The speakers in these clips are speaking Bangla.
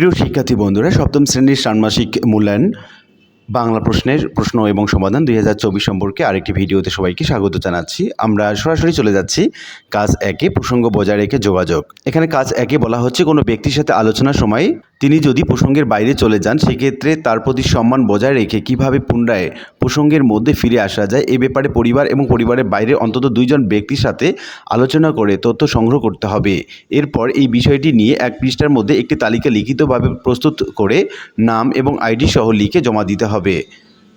প্রিয় শিক্ষার্থী বন্ধুরা, সপ্তম শ্রেণির ষান্মাসিক মূল্যায়ন বাংলা প্রশ্নের প্রশ্ন এবং সমাধান দুই হাজার চব্বিশ সম্পর্কে আরেকটি ভিডিওতে সবাইকে স্বাগত জানাচ্ছি। আমরা সরাসরি চলে যাচ্ছি কাজ একে, প্রসঙ্গ বজায় রেখে যোগাযোগ। এখানে কাজ একে বলা হচ্ছে, কোনো ব্যক্তির সাথে আলোচনার সময় তিনি যদি প্রসঙ্গের বাইরে চলে যান, সেক্ষেত্রে তার প্রতি সম্মান বজায় রেখে কীভাবে পুনরায় প্রসঙ্গের মধ্যে ফিরে আসা যায়, এ ব্যাপারে পরিবার এবং পরিবারের বাইরে অন্তত দুইজন ব্যক্তির সাথে আলোচনা করে তথ্য সংগ্রহ করতে হবে। এরপর এই বিষয়টি নিয়ে এক পৃষ্ঠার মধ্যে একটি তালিকা লিখিতভাবে প্রস্তুত করে নাম এবং আইডি সহ লিখে জমা দিতে হবে।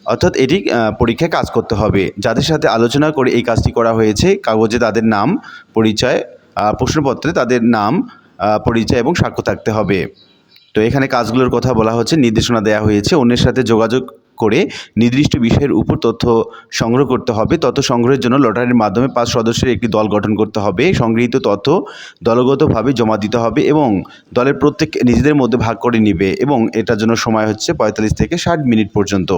অর্থাৎ এটি পরীক্ষায় কাজ করতে হবে। যাদের সাথে আলোচনা করে এই কাজটি করা হয়েছে, কাগজে তাদের নাম, পরিচয় প্রশ্নপত্রে তাদের নাম পরিচয় এবং সাক্ষ্য থাকতে হবে। তো এখানে কাজগুলোর কথা বলা হচ্ছে, নির্দেশনা দেওয়া হয়েছে। অন্যের সাথে যোগাযোগ করে নির্দিষ্ট বিষয়ের উপর তথ্য সংগ্রহ করতে হবে। তথ্য সংগ্রহের জন্য লটারির মাধ্যমে পাঁচ সদস্যের একটি দল গঠন করতে হবে। সংগৃহীত তথ্য দলগতভাবে জমা দিতে হবে এবং দলের প্রত্যেক নিজেদের মধ্যে ভাগ করে নিবে এবং এটার জন্য সময় হচ্ছে পঁয়তাল্লিশ থেকে ষাট মিনিট পর্যন্ত।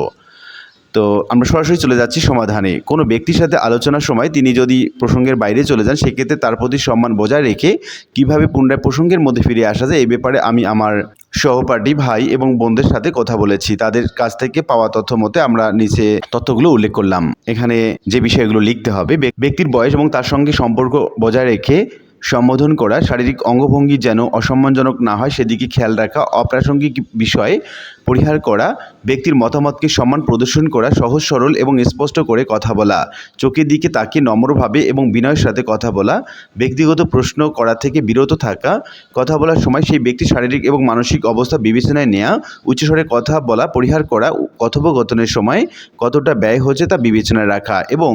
তো আমরা সরাসরি চলে যাচ্ছি সমাধানে। কোনো ব্যক্তির সাথে আলোচনার সময় তিনি যদি প্রসঙ্গের বাইরে চলে যান, সেক্ষেত্রে তার প্রতি সম্মান বজায় রেখে কীভাবে পুনরায় প্রসঙ্গের মধ্যে ফিরে আসা যায় এই ব্যাপারে আমি আমার সহপাঠী ভাই এবং বোনদের সাথে কথা বলেছি। তাদের কাছ থেকে পাওয়া তথ্য মতে আমরা নিচে তথ্যগুলো উল্লেখ করলাম। এখানে যে বিষয়গুলো লিখতে হবে, ব্যক্তির বয়স এবং তার সঙ্গে সম্পর্ক বজায় রেখে সম্বোধন করা শারীরিক অঙ্গভঙ্গি যেন অসম্মানজনক না হয়, সেদিকে খেয়াল রাখা, অপ্রাসঙ্গিক বিষয়ে পরিহার করা, ব্যক্তির মতামতকে সম্মান প্রদর্শন করা, সহজ, সরল এবং স্পষ্ট করে কথা বলা, চোখের দিকে তাকিয়ে নম্রভাবে এবং বিনয়ের সাথে কথা বলা, ব্যক্তিগত প্রশ্ন করা থেকে বিরত থাকা, কথা বলার সময় সেই ব্যক্তির শারীরিক এবং মানসিক অবস্থা বিবেচনায় নেওয়া উচ্চস্বরে কথা বলা, পরিহার করা, কথোপকথনের সময় কতটা ব্যয় হচ্ছে তা বিবেচনায় রাখা এবং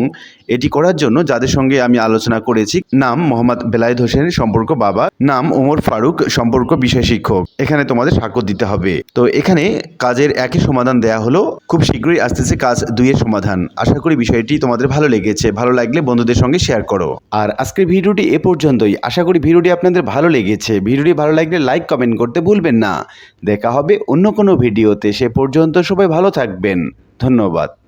এটি করার জন্য যাদের সঙ্গে আমি আলোচনা করেছি, নাম মোহাম্মদ বেলায়েত হোসেন সম্পর্ক বাবা। নাম ওমর ফারুক, সম্পর্ক বিষয় শিক্ষক। এখানে তোমাদের স্বাক্ষর দিতে হবে। তো এখানে কাজের একই সমাধান দেয়া হলো। খুব শীঘ্রই আসতেছে কাজ দুইয়ের সমাধান। আশা করি বিষয়টি তোমাদের ভালো লেগেছে। ভালো লাগলে বন্ধুদের সঙ্গে শেয়ার করো। আর আজকের ভিডিওটি এ পর্যন্তই। আশা করি ভিডিওটি আপনাদের ভালো লেগেছে। ভিডিওটি ভালো লাগলে লাইক কমেন্ট করতে ভুলবেন না। দেখা হবে অন্য কোনো ভিডিওতে। সে পর্যন্ত সবাই ভালো থাকবেন। ধন্যবাদ।